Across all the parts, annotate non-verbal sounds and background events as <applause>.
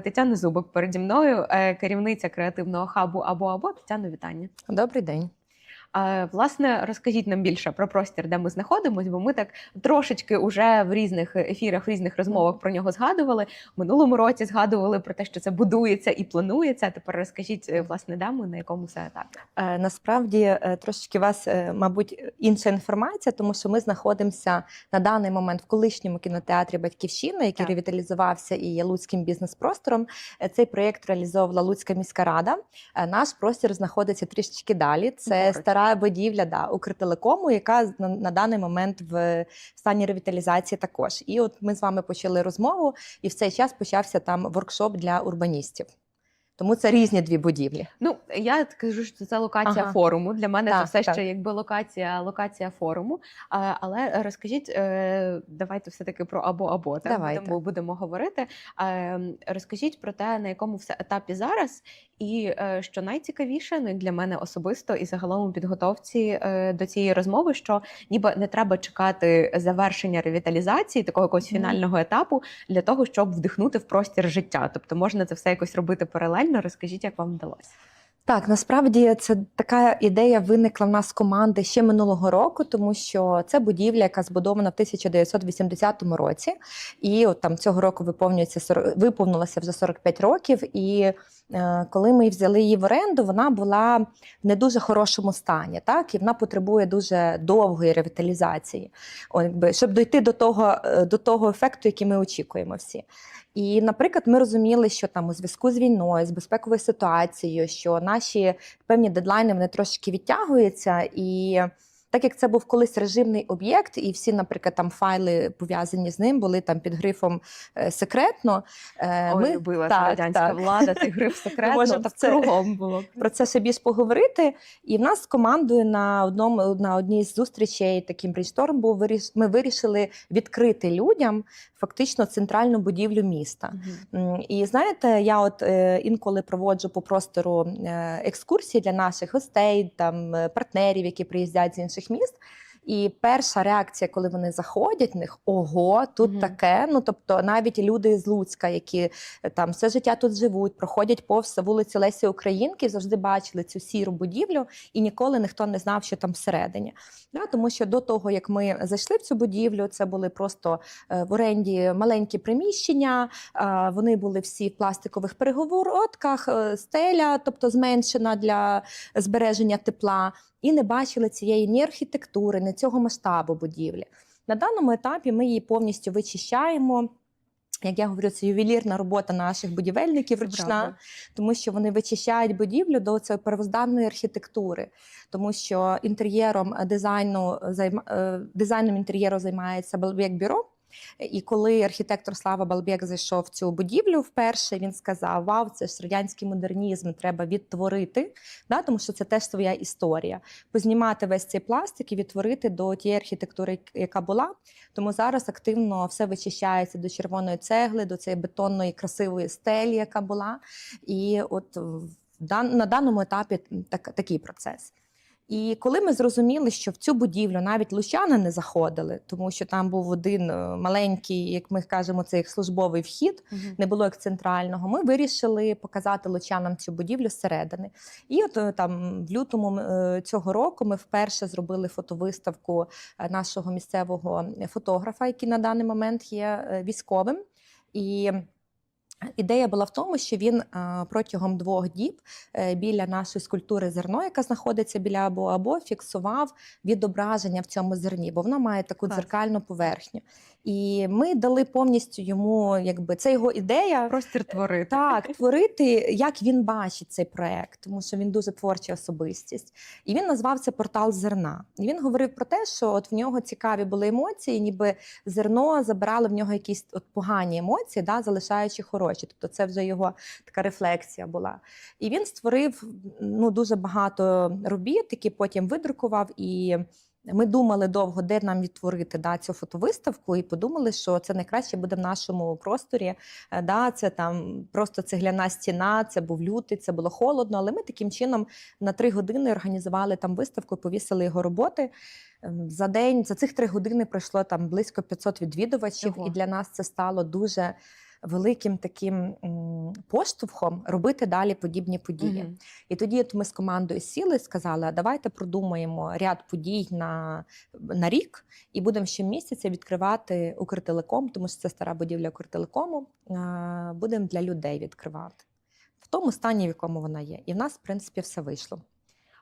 Тетяна Зубок переді мною, е, керівниця креативного хабу або або Тетяно, вітання. Добрий день. Е, Власне, розкажіть нам більше про простір, де ми знаходимося, бо ми так трошечки уже в різних ефірах, в різних розмовах про нього згадували. В минулому році згадували про те, що це будується і планується. Тепер розкажіть, е, власне, де ми на якому це етапі. Е, Насправді е, трошечки у вас, мабуть, інша інформація, тому що ми знаходимося на даний момент в колишньому кінотеатрі Батьківщина, який Так. ревіталізувався і є Луцьким бізнес-простором. Цей проєкт реалізовувала Луцька міська рада. Наш простір знаходиться трішечки далі. Це Поруч. стара будівля да, Укртелекому, яка на, на даний момент в стані ревіталізації також. І от ми з вами почали розмову, і в цей час почався там воркшоп для урбаністів. Тому це різні дві будівлі. Ну я кажу, що це локація Ага. форуму. Для мене це все так. ще якби локація, локація форуму. А, але розкажіть, е, давайте все таки про або або так Давайте. будемо, будемо говорити. Е, розкажіть про те, на якому все етапі зараз, і е, що найцікавіше ну, для мене особисто і загалом у підготовці е, до цієї розмови, що ніби не треба чекати завершення ревіталізації, такого якогось фінального етапу, для того, щоб вдихнути в простір життя. Тобто можна це все якось робити паралельно. Розкажіть, як вам вдалося. Так, насправді це така ідея виникла в нас з команди ще минулого року, тому що це будівля, яка збудована в 1980 році, і от там цього року виповнюється 40 виповнилося вже 45 років. І коли ми взяли її в оренду, вона була в не дуже хорошому стані, так і вона потребує дуже довгої ревіталізації, щоб дойти до того, е, до того ефекту, який ми очікуємо всі. І, наприклад, ми розуміли, що там у зв'язку з війною, з безпековою ситуацією, що наші певні дедлайни вони трошки відтягуються. І так як це був колись режимний об'єкт, і всі, наприклад, там файли пов'язані з ним були там під грифом е, секретно. е, Ой, ми любила так, радянська так. влада, цей гриф секретно, можемо так це- кругом було. про це ще більш поговорити. І в нас з командою на одному на одній з зустрічей таким брейншторм був Ми вирішили відкрити людям фактично центральну будівлю міста. М, І знаєте, я от е, інколи проводжу по простору екскурсії для наших гостей, там партнерів, які приїздять з інших міст. І перша реакція, коли вони заходять, в них ого, тут Мгм. таке. Ну тобто, навіть люди з Луцька, які е, там все життя тут живуть, проходять повз вулицю Лесі Українки, завжди бачили цю сіру будівлю, і ніколи ніхто не знав, що там всередині. Да, тому що до того, як ми зайшли в цю будівлю, це були просто е, в оренді маленькі приміщення. Вони були всі в пластикових перегородках, е, стеля, тобто зменшена для збереження тепла, і не бачили цієї ні архітектури, цього масштабу будівлі. На даному етапі ми її повністю вичищаємо. Як я говорю, це ювелірна робота наших будівельників Це ручна правда. тому що вони вичищають будівлю до цієї первозданної архітектури, тому що інтер'єром е, дизайну е, дизайном інтер'єру займається як бюро. І коли архітектор Слава Балбек зайшов в цю будівлю вперше, він сказав: Вау, це ж радянський модернізм, треба відтворити, да, тому що це теж своя історія. Познімати весь цей пластик і відтворити до тієї архітектури, яка була. Тому зараз активно все вичищається до червоної цегли, до цієї бетонної красивої стелі, яка була. І от на даному етапі так, такий процес. І коли ми зрозуміли, що в цю будівлю навіть лучани не заходили, тому що там був один е, маленький, як ми кажемо, це як службовий вхід, не було як центрального. Ми вирішили показати лучанам цю будівлю зсередини. І от е, там в лютому е, цього року ми вперше зробили фотовиставку нашого місцевого фотографа, який на даний момент є військовим. І Ідея була в тому, що він е, протягом двох діб е, біля нашої скульптури зерно, яка знаходиться біля або або фіксував відображення в цьому зерні, бо воно має таку Клас. дзеркальну поверхню. І ми дали повністю йому, якби це його ідея. Простір творити. Так, творити, як він бачить цей проект, тому що він дуже творча особистість. І він назвав це портал зерна. І він говорив про те, що от в нього цікаві були емоції, ніби зерно забирало в нього якісь от погані емоції, да, залишаючи хороші. Тобто це вже його така рефлексія була. І він створив ну, дуже багато робіт, які потім видрукував. І ми думали довго, де нам відтворити да, цю фотовиставку, і подумали, що це найкраще буде в нашому просторі. Е, Да, це там просто цегляна стіна, це був лютий, це було холодно. Але ми таким чином на три години організували там виставку, повісили його роботи. Ем, За день за цих три години пройшло там близько 500 відвідувачів, Ого. і для нас це стало дуже великим таким поштовхом робити далі подібні події. Мгм. І тоді от ми з командою сіли і сказали: давайте продумаємо ряд подій на, на рік і будемо щомісяця відкривати Укртелеком, тому що це стара будівля Укртелекому. Будемо для людей відкривати в тому стані, в якому вона є. І в нас, в принципі, все вийшло.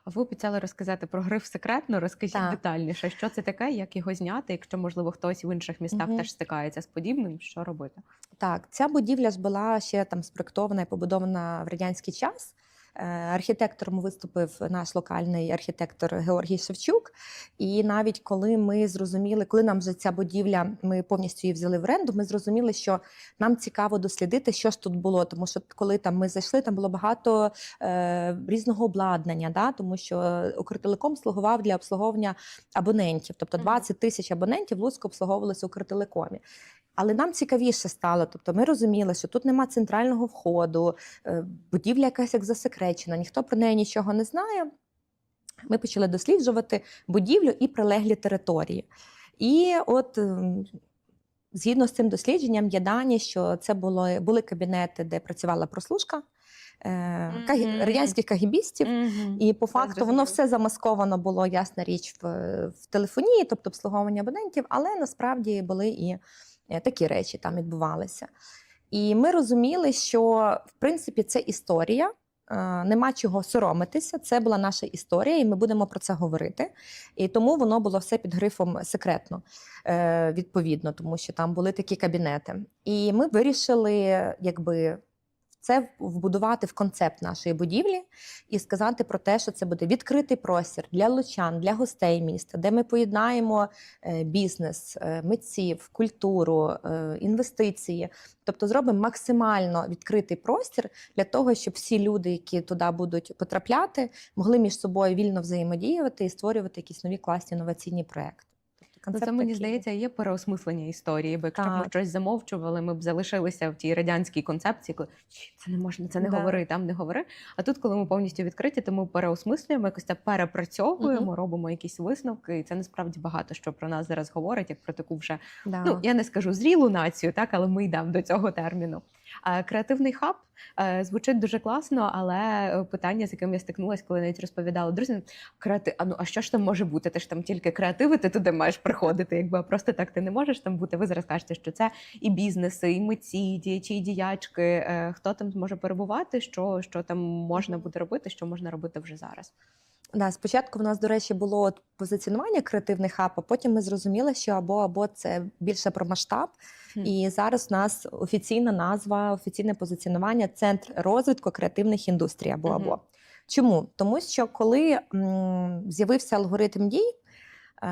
А ви обіцяли розказати про гриф секретно. Розкажіть Так. детальніше, що це таке, як його зняти, якщо можливо хтось в інших містах угу. теж стикається з подібним, що робити? Так, ця будівля ж була ще там спроектована і побудована в радянський час. Е, Архітектором виступив наш локальний архітектор Георгій Шевчук. І навіть коли ми зрозуміли, коли нам вже ця будівля, ми повністю її взяли в оренду, ми зрозуміли, що нам цікаво дослідити, що ж тут було. Тому що коли там ми зайшли, там було багато е, різного обладнання, да? тому що Укртелеком слугував для обслуговування абонентів, тобто Мгм. 20 тисяч абонентів в Луцьку обслуговувалися Укртелекомі. Але нам цікавіше стало. Тобто, ми розуміли, що тут нема центрального входу, е, будівля якась як засекречена, ніхто про неї нічого не знає. Ми почали досліджувати будівлю і прилеглі території. І от ем, згідно з цим дослідженням є дані, що це було, були кабінети, де працювала прослушка е, кагі- Мгм. радянських кагібістів. Мгм. І по факту воно все замасковано було, ясна річ, в, в телефонії, тобто обслуговування абонентів, але насправді були і е, такі речі там відбувалися. І ми розуміли, що в принципі це історія. е, Нема чого соромитися. Це була наша історія, і ми будемо про це говорити. І тому воно було все під грифом секретно, е, відповідно, тому що там були такі кабінети. І ми вирішили, якби це вбудувати в концепт нашої будівлі і сказати про те, що це буде відкритий простір для лучан, для гостей міста, де ми поєднаємо е, бізнес, е, митців, культуру, е, інвестиції. Тобто зробимо максимально відкритий простір для того, щоб всі люди, які туди будуть потрапляти, могли між собою вільно взаємодіювати і створювати якісь нові класні інноваційні проекти. Ну, це мені такий. здається, є переосмислення історії. Бо якщо б ми щось замовчували, ми б залишилися в тій радянській концепції, коли це не можна, це не Да. говори, там не говори. А тут, коли ми повністю відкриті, то ми переосмислюємо, якось це перепрацьовуємо, робимо якісь висновки. І це насправді багато що про нас зараз говорить, як про таку вже Да. ну я не скажу зрілу націю, так але ми йдемо до цього терміну. А креативний хаб е, звучить дуже класно, але е, питання, з яким я стикнулася, коли навіть розповідала друзям, креати... а ну а що ж там може бути? Ти ж там тільки креативи, ти туди маєш приходити. Якби просто так ти не можеш там бути. Ви зараз кажете, що це і бізнеси, і митці, і діячі, і діячки. Е, Хто там зможе перебувати? Що, що там можна буде робити, що можна робити вже зараз? Да, спочатку в нас, до речі, було от позиціонування креативний хаб, а потім ми зрозуміли, що або або це більше про масштаб. Mm. І зараз у нас офіційна назва, офіційне позиціонування Центр розвитку креативних індустрій або або. Чому? Тому що коли м, з'явився алгоритм дій,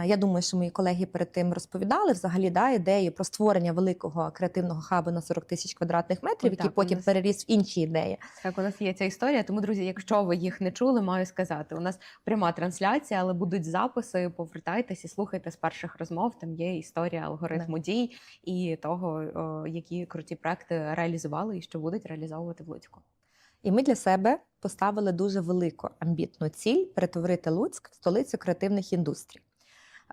я думаю, що мої колеги перед тим розповідали взагалі да, ідею про створення великого креативного хабу на 40 тисяч квадратних метрів, який потім нас- переріс в інші ідеї. Так, у нас є ця історія. Тому, друзі, якщо ви їх не чули, маю сказати. У нас пряма трансляція, але будуть записи. Повертайтесь і слухайте з перших розмов. Там є історія алгоритму дій і того, які круті проекти реалізували і що будуть реалізовувати в Луцьку. І ми для себе поставили дуже велику амбітну ціль перетворити Луцьк в столицю креативних індустрій.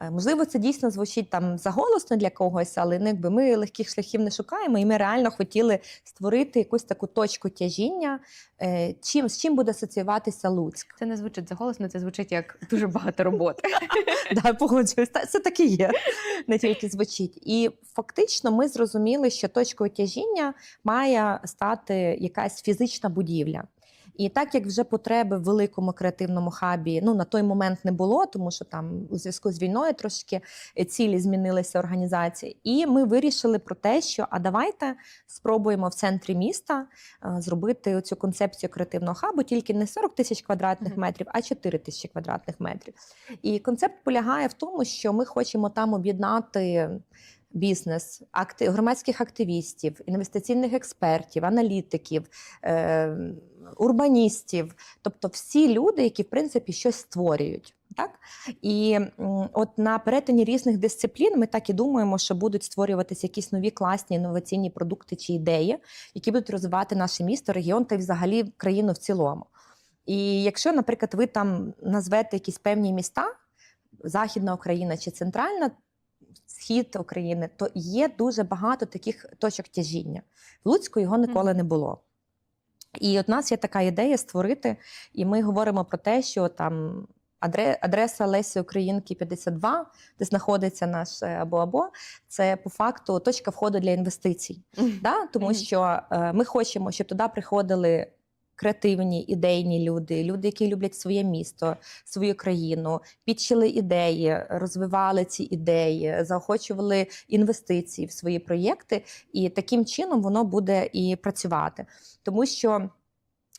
Е, Можливо, це дійсно звучить там заголосно для когось, але ну, якби ми легких шляхів не шукаємо, і ми реально хотіли створити якусь таку точку тяжіння, е, чим, з чим буде асоціюватися Луцьк. Це не звучить заголосно, це звучить як дуже багато роботи. <laughs> Да, погоджуюсь, це так і є, не тільки звучить. І фактично ми зрозуміли, що точкою тяжіння має стати якась фізична будівля. І так як вже потреби в великому креативному хабі ну на той момент не було, тому що там у зв'язку з війною трошки е, цілі змінилися організації. І ми вирішили про те, що а давайте спробуємо в центрі міста е, зробити цю концепцію креативного хабу, тільки не 40 тисяч квадратних метрів, а 4 тисячі квадратних метрів. І концепт полягає в тому, що ми хочемо там об'єднати. Бізнес, акти, громадських активістів, інвестиційних експертів, аналітиків, е, урбаністів, тобто всі люди, які в принципі щось створюють. Так? І от на перетині різних дисциплін ми так і думаємо, що будуть створюватися якісь нові класні інноваційні продукти чи ідеї, які будуть розвивати наше місто, регіон та взагалі країну в цілому. І якщо, наприклад, ви там назвете якісь певні міста, Західна Україна чи центральна, схід України, то є дуже багато таких точок тяжіння. В Луцьку його ніколи не було. І от у нас є така ідея створити, і ми говоримо про те, що там адреса Лесі Українки 52, де знаходиться наш е, або або, це по факту точка входу для інвестицій. Да? Тому Мгм. що е, ми хочемо, щоб туди приходили. Креативні ідейні люди, люди, які люблять своє місто, свою країну, підчили ідеї, розвивали ці ідеї, заохочували інвестиції в свої проєкти, і таким чином воно буде і працювати. Тому що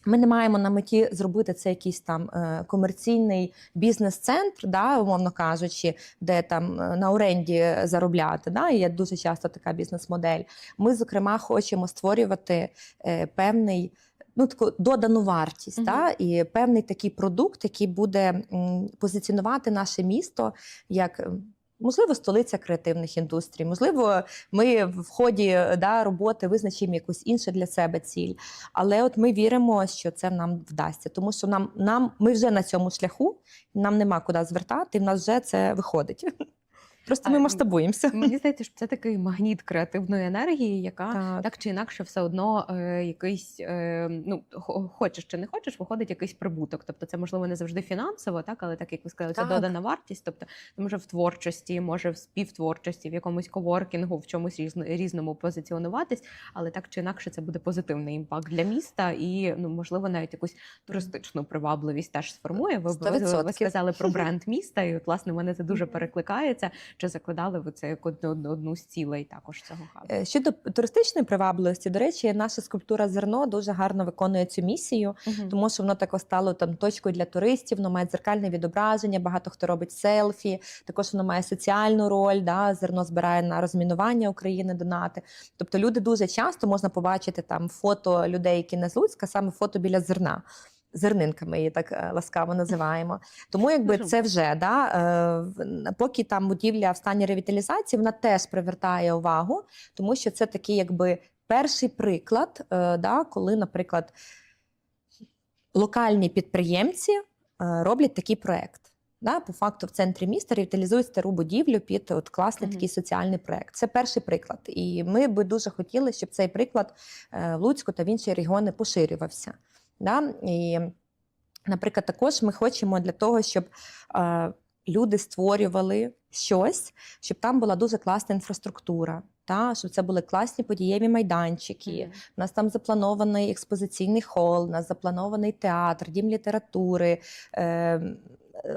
ми не маємо на меті зробити це якийсь там е, комерційний бізнес-центр, да, умовно кажучи, де там е, на оренді заробляти. Да, і є дуже часто така бізнес-модель. Ми, зокрема, хочемо створювати е, певний. Ну, таку додану вартість, Мгм. та, і певний такий продукт, який буде позиціонувати наше місто як, можливо, столиця креативних індустрій. Можливо, ми в ході да, роботи визначимо якусь іншу для себе ціль. Але от ми віримо, що це нам вдасться, тому що нам, нам ми вже на цьому шляху, нам нема куди звертати, і в нас вже це виходить. <laughs> Просто ми А, масштабуємося. Мені здається, що це такий магніт креативної енергії, яка Так. так чи інакше все одно е, якийсь, е, ну хо- хочеш чи не хочеш, виходить якийсь прибуток. Тобто це можливо не завжди фінансово, так, але так як ви сказали, це Так. додана вартість. Тобто може в творчості, може в співтворчості, в якомусь коворкінгу, в чомусь різно, різному позиціонуватись, але так чи інакше це буде позитивний імпакт для міста і ну можливо навіть якусь туристичну привабливість теж сформує. Ви, ви, ви сказали про бренд міста, і от власне мене це дуже перекликається. Чи закладали ви це як одну, одну- одну з цілей також цього хабу? Е, Щодо туристичної привабливості, до речі, наша скульптура зерно дуже гарно виконує цю місію, Мгм. тому що воно тако стало там точкою для туристів, воно має дзеркальне відображення, багато хто робить селфі. Також воно має соціальну роль. Да? Зерно збирає на розмінування України, донати. Тобто люди дуже часто можна побачити там фото людей, які не з Луцька, саме фото біля зерна. Зернинками її так е, ласкаво називаємо. Тому якби Дуже це вже да, е, поки там будівля в стані ревіталізації, вона теж привертає увагу, тому що це такий якби перший приклад, е, да, коли, наприклад, локальні підприємці роблять такий проект. Да, по факту в центрі міста ревіталізують стару будівлю під от класний Мгм. такий соціальний проект. Це перший приклад. І ми би дуже хотіли, щоб цей приклад в Луцьку та в інші регіони поширювався. Да? І, наприклад, також ми хочемо для того, щоб е, люди створювали щось, щоб там була дуже класна інфраструктура. Та, щоб це були класні подієві майданчики, Мгм. у нас там запланований експозиційний хол, у нас запланований театр, дім літератури, е,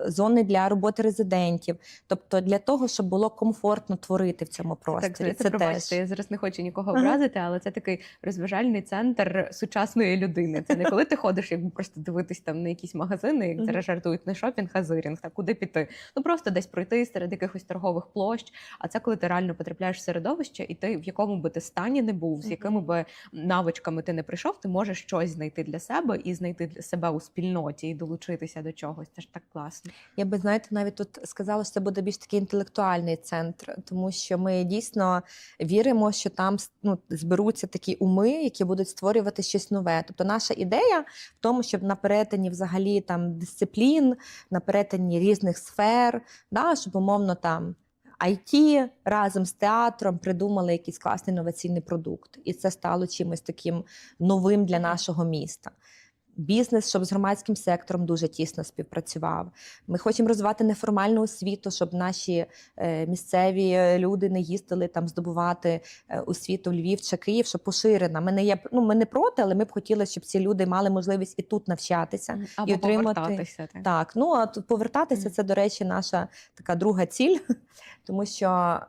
зони для роботи резидентів. Тобто для того, щоб було комфортно творити в цьому просторі. Так, знаєте, це пробачте, теж. я зараз не хочу нікого Ага. але це такий розважальний центр сучасної людини. Це не коли ти ходиш, якби просто дивитись там на якісь магазини, як зараз жартують не шопінг, а зирінг, та куди піти. Ну просто десь пройти серед якихось торгових площ. А це коли ти реально потрапляєш в середовище, і ти в якому би ти стані не був, з якими би навичками ти не прийшов, ти можеш щось знайти для себе і знайти для себе у спільноті і долучитися до чогось. Це ж так класно. Я би знаєте, навіть тут сказала, що це буде більш такий інтелектуальний центр, тому що ми дійсно віримо, що там ну, зберуться такі уми, які будуть створювати щось нове. Тобто, наша ідея в тому, щоб на перетині взагалі там дисциплін, на перетині різних сфер, да, щоб умовно там. IT разом з театром придумали якийсь класний інноваційний продукт, і це стало чимось таким новим для нашого міста. Бізнес, щоб з громадським сектором дуже тісно співпрацював. Ми хочемо розвивати неформальну освіту, щоб наші е, місцеві люди не їздили там здобувати е, освіту в Львів чи Київ, щоб поширена. Ми не є ну, ми не проти, але ми б хотіли, щоб ці люди мали можливість і тут навчатися. Або отримати- повертатися. Так. Так, ну а повертатися Мгм. це, до речі, наша така друга ціль, <laughs> тому що.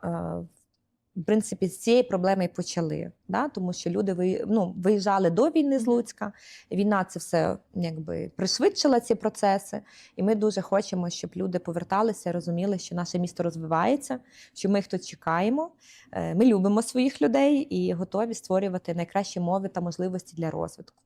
В принципі, з цієї проблеми і почали, да? тому що люди ну, виїжджали до війни з Луцька. Війна це все якби пришвидшила ці процеси, і ми дуже хочемо, щоб люди поверталися, розуміли, що наше місто розвивається, що ми їх тут чекаємо. Е, Ми любимо своїх людей і готові створювати найкращі мови та можливості для розвитку.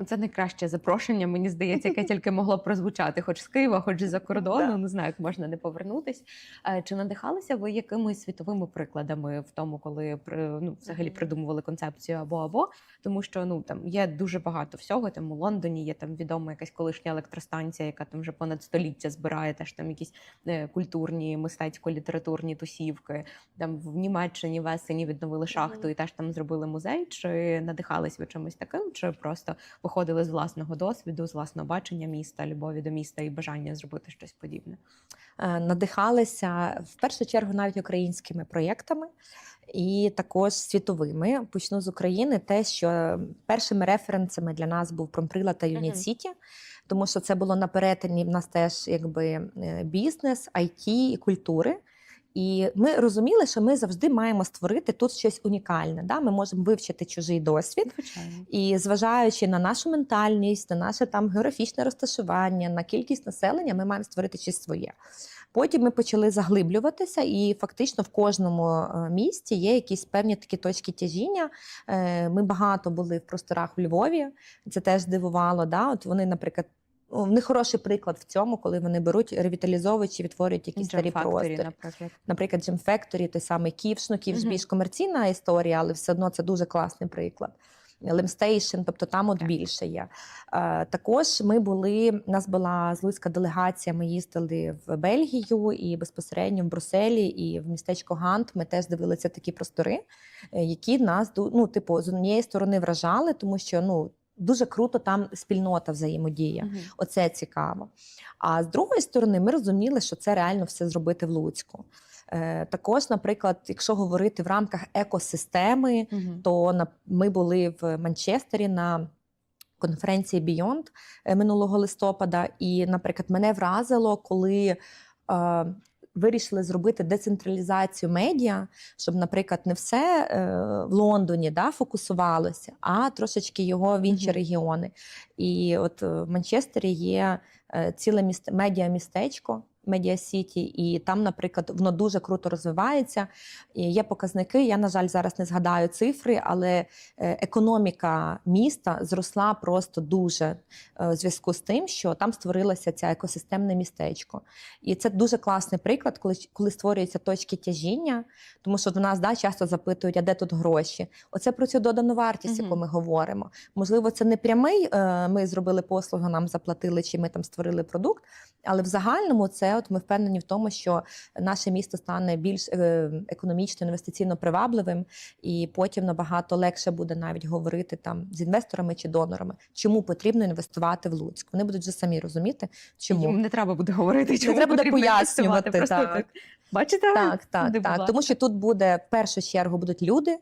Ну, Це найкраще запрошення, мені здається, яке <laughs> тільки могло прозвучати, хоч з Києва, хоч з-за кордону. Не знаю, як можна не повернутись. Е, Чи надихалися ви якимись світовими прикладами в тому, коли ну, взагалі придумували концепцію або або? Тому що ну там є дуже багато всього. Там у Лондоні є там відома якась колишня електростанція, яка там вже понад століття збирає теж там якісь е, культурні, мистецько-літературні тусівки. Там в Німеччині в Есені відновили шахту і теж там зробили музей. Чи надихались ви чимось таким, чи просто виходили з власного досвіду, з власного бачення міста, любові до міста і бажання зробити щось подібне? Е, надихалися в першу чергу навіть українськими проєктами. І також світовими почну з України. Те, що першими референсами для нас був Промприла та Юніт. Сіті, тому що це було на перетині в нас теж якби е, бізнес, IT і культури. І ми розуміли, що ми завжди маємо створити тут щось унікальне. Да? Ми можемо вивчити чужий досвід, Звичайно. і зважаючи на нашу ментальність, на наше там географічне розташування, на кількість населення, ми маємо створити щось своє. Потім ми почали заглиблюватися, і фактично в кожному е, місті є якісь певні такі точки тяжіння. Е, Ми багато були в просторах у Львові. Це теж здивувало. Да? От вони, наприклад. Ну, В них хороший приклад в цьому, коли вони беруть, ревіталізовують чи відтворюють якісь старі Jam Factory, простори наприклад. наприклад, Gem Factory, той самий Ківш, ну Ківш більш комерційна історія, але все одно це дуже класний приклад. Лемстейшн, тобто там от Так. більше є. Е, також ми були, у нас була з Луцька делегація, ми їздили в Бельгію і безпосередньо в Брюсселі і в містечко Гант. Ми теж дивилися такі простори, е, які нас ну, типу, з однієї сторони вражали, тому що ну, дуже круто там спільнота взаємодіє. Мгм. Оце цікаво. А з другої сторони, ми розуміли, що це реально все зробити в Луцьку. Е, також, наприклад, якщо говорити в рамках екосистеми, Мгм. то ми були в Манчестері на конференції Beyond е, минулого листопада. І, наприклад, мене вразило, коли. Вирішили зробити децентралізацію медіа, щоб, наприклад, не все е, в Лондоні да, фокусувалося, а трошечки його в інші Мгм. регіони. І от в Манчестері є е, ціле місте медіа-містечко. Медіа Сіті, і там, наприклад, воно дуже круто розвивається. І є показники. Я, на жаль, зараз не згадаю цифри, але е, економіка міста зросла просто дуже е, у зв'язку з тим, що там створилося це екосистемне містечко. І це дуже класний приклад, коли, коли створюються точки тяжіння, тому що до нас да, часто запитують, а де тут гроші? Оце про цю додану вартість, яку ми говоримо. Можливо, це не прямий. е, Ми зробили послугу, нам заплатили, чи ми там створили продукт. Але в загальному це от ми впевнені в тому, що наше місто стане більш е, економічно інвестиційно привабливим, і потім набагато легше буде навіть говорити там з інвесторами чи донорами, чому потрібно інвестувати в Луцьк. Вони будуть вже самі розуміти, чому Їм не треба буде говорити, чому треба буде пояснювати, так. так. Бачите? Так, так, так. Тому що тут буде в першу чергу будуть люди,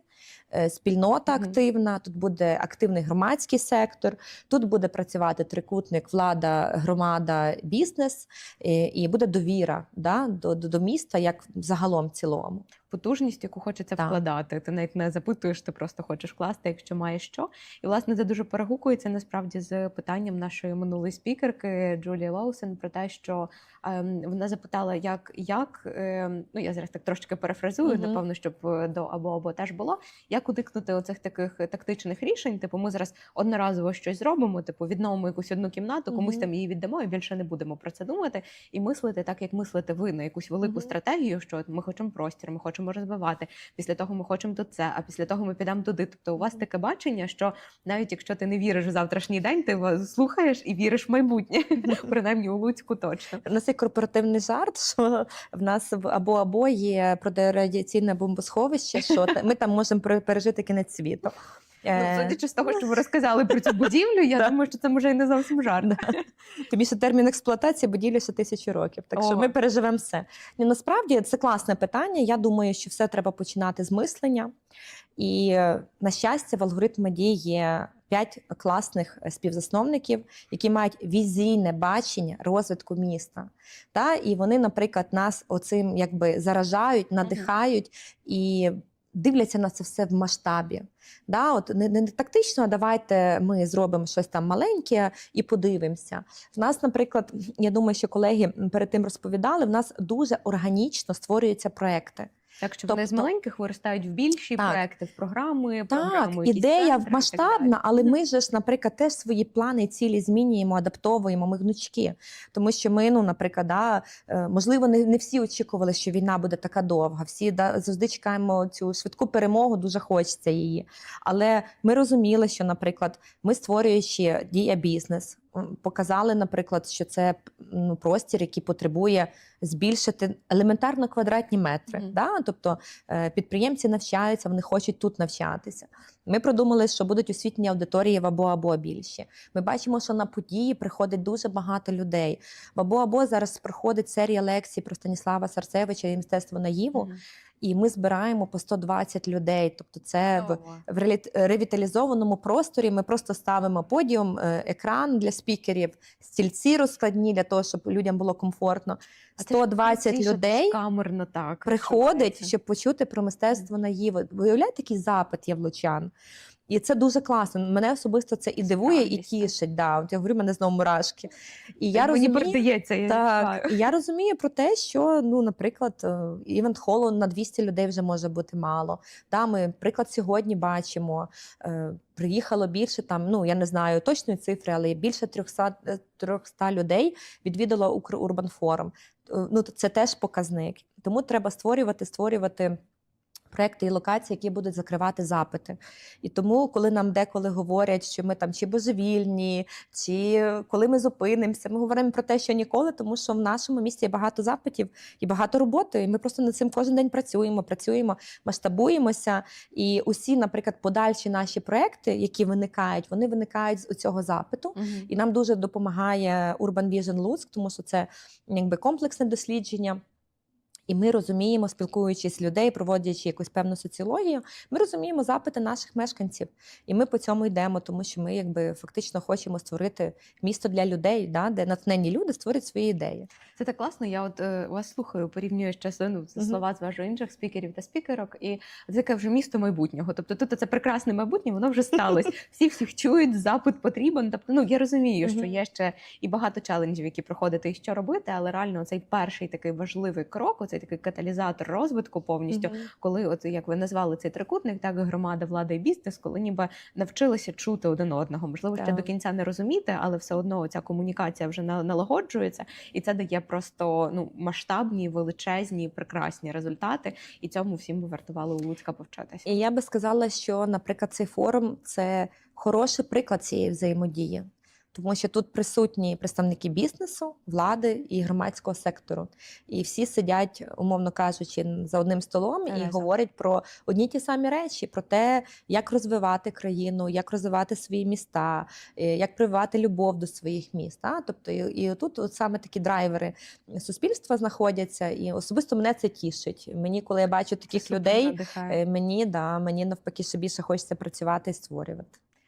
спільнота активна, тут буде активний громадський сектор, тут буде працювати трикутник, влада, громада, бізнес, е, і буде довіра да, до, до, міста, як загалом цілому. Потужність, яку хочеться Так. вкладати. Ти навіть не запитуєш, ти просто хочеш вкласти, якщо маєш що. І власне це дуже перегукується насправді з питанням нашої минулої спікерки Джулії Лоусен про те, що ем, вона запитала, як, як ем, ну я зараз так трошки перефразую, Мгм. напевно, щоб е, до або або теж було. Як уникнути оцих таких тактичних рішень? Типу, ми зараз одноразово щось зробимо, типу відновимо якусь одну кімнату, комусь Мгм. там її віддамо, і більше не будемо про це думати. І мислити так, як мислите ви на якусь велику Мгм. стратегію, що ми хочемо простір, ми хочемо розвивати. Після того ми хочемо до це, а після того ми підемо туди. Тобто, у вас таке бачення, що навіть якщо ти не віриш в завтрашній день, ти слухаєш і віриш в майбутнє, <laughs> принаймні у Луцьку точно. У нас є корпоративний жарт, що в нас або або є протирадіаційне бомбосховище, що ми там можемо пере- пережити кінець світу. Ну, Е, судячи з того, що ви <laughs> розказали про цю будівлю, я думаю, що це може і не зовсім жарт. Тобі ще термін експлуатації будівлі ще тисячу років. Так що ми переживемо все. Насправді це класне питання. Я думаю, що все треба починати з мислення. І е, на щастя, в алгоритмі дій є п'ять класних е, співзасновників, які мають візійне бачення розвитку міста. Та? І вони, наприклад, нас оцим якби заражають, надихають і дивляться на це все в масштабі. Да, от не, не тактично, давайте ми зробимо щось там маленьке і подивимося. В нас, наприклад, я думаю, що колеги перед тим розповідали, в нас дуже органічно створюються проекти. Так що вони з Тобто- маленьких виростають в більші Так. проекти, в програми, Так, програму, якісь ідея центри так масштабна, далі. але ми ж, наприклад, теж свої плани цілі змінюємо, адаптовуємо. Ми гнучки. Тому що ми, ну, наприклад, да, е, можливо, не, не всі очікували, що війна буде така довга. Всі да, завжди чекаємо цю швидку перемогу, дуже хочеться її. Але ми розуміли, що, наприклад, ми створюючи дія бізнес, показали, наприклад, що це ну, простір, який потребує збільшити елементарно квадратні метри. Мгм. Да? Тобто е, підприємці навчаються, вони хочуть тут навчатися. Ми продумали, що будуть освітні аудиторії в або або більші. Ми бачимо, що на події приходить дуже багато людей. В або або зараз проходить серія лекцій про Станіслава Сарцевича і мистецтво наїву, Мгм. і ми збираємо по 120 людей. Тобто, це в в ревіталізованому просторі ми просто ставимо подіум, е, екран для спікерів, стільці розкладні для того, щоб людям було комфортно. А це 120 красише, людей камерно так приходить, щоб почути про мистецтво наїви. Виявляє такий запит лучан. І це дуже класно. Мене особисто це і дивує, і тішить. Да. От я говорю, мене знову мурашки. І я Мені розумію, передається, я так, і я розумію про те, що ну, наприклад, е, івент холу на 200 людей вже може бути мало. Да, ми приклад сьогодні бачимо. е, Приїхало більше там, ну я не знаю точної цифри, але більше 300, е, 300 людей відвідало Укрурбан Форум. Е, Ну це теж показник. Тому треба створювати, створювати. Проекти і локації, які будуть закривати запити. І тому, коли нам деколи говорять, що ми там чи божевільні, чи коли ми зупинимося, ми говоримо про те, що ніколи, тому що в нашому місті є багато запитів і багато роботи. І ми просто над цим кожен день працюємо, працюємо, масштабуємося. І усі, наприклад, подальші наші проекти, які виникають, вони виникають з цього запиту. Мгм. І нам дуже допомагає Urban Vision Луцьк, тому що це якби комплексне дослідження. І ми розуміємо, спілкуючись з людей, проводячи якусь певну соціологію, ми розуміємо запити наших мешканців. І ми по цьому йдемо, тому що ми якби фактично хочемо створити місто для людей, да, де натхненні люди створюють свої ідеї. Це так класно. Я от е, вас слухаю, порівнюю ще з ну, слова з ваших інших спікерів та спікерок, і це таке вже місто майбутнього. Тобто тут це прекрасне майбутнє, воно вже сталося. <laughs> Всі всіх чують, запит потрібен. Тобто, ну я розумію, що є ще і багато челенджів, які проходити і що робити, але реально цей перший такий важливий крок, оцей такий каталізатор розвитку повністю, коли, от як ви назвали цей трикутник, так громада, влада і бізнес, коли ніби навчилися чути один одного. Можливо, ще до кінця не розуміти, але все одно ця комунікація вже на- налагоджується, і це дає просто ну масштабні, величезні, прекрасні результати. І цьому всім би вартувало у Луцька повчитися. І я би сказала, що, наприклад, цей форум це хороший приклад цієї взаємодії. Тому що тут присутні представники бізнесу, влади і громадського сектору. І всі сидять, умовно кажучи, за одним столом і Разом. говорять про одні ті самі речі: про те, як розвивати країну, як розвивати свої міста, е, як прививати любов до своїх міст. та. Тобто, і, і тут от саме такі драйвери суспільства знаходяться. І особисто мене це тішить. Мені, коли я бачу таких Супер людей, надихає. Е, Мені да, мені навпаки ще більше хочеться працювати і створювати.